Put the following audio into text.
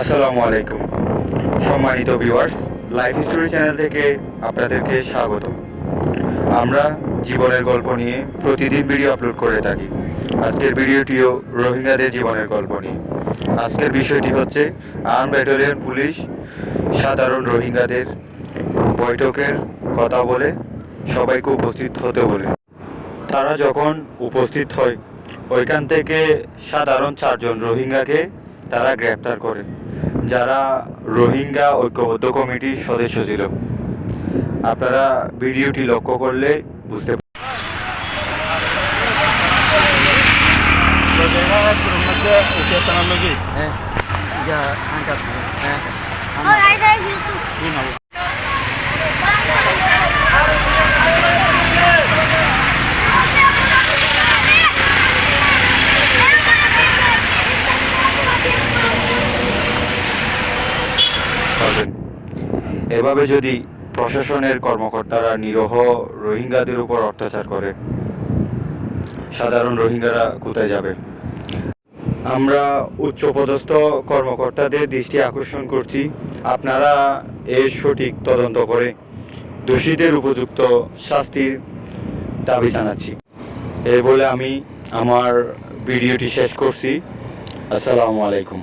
আসসালামু আলাইকুম। সম্মানিত ভিউয়ার্স লাইফ স্টোরি চ্যানেল থেকে আপনাদেরকে স্বাগত। আমরা জীবনের গল্প নিয়ে প্রতিদিন ভিডিও আপলোড করে থাকি। আজকের ভিডিওটিও রোহিঙ্গাদের জীবনের গল্প নিয়ে। আজকের বিষয়টি হচ্ছে, আর্ম ব্যাটালিয়ন পুলিশ সাধারণ রোহিঙ্গাদের বৈঠকের কথা বলে, সবাইকে উপস্থিত হতে বলে। তারা যখন উপস্থিত হয়, ওইখান থেকে সাধারণ চারজন রোহিঙ্গাকে তারা গ্রেপ্তার করে। যারা রোহিঙ্গা ঐক্যবদ্ধ কমিটির সদস্য ছিল। আপনারা ভিডিওটি লক্ষ্য করলে বুঝতে পারবেন। হ্যাঁ। পারবেন এভাবে যদি প্রশাসনের কর্মকর্তারা নিরহ রোহিঙ্গাদের উপর অত্যাচার করে, সাধারণ রোহিঙ্গারা কোথায় যাবে? আমরা উচ্চপদস্থ কর্মকর্তাদের দৃষ্টি আকর্ষণ করছি। আপনারা এর সঠিক তদন্ত করে দোষীদের উপযুক্ত শাস্তির দাবি জানাচ্ছি। এই বলে আমি আমার ভিডিওটি শেষ করছি। আসসালামু আলাইকুম।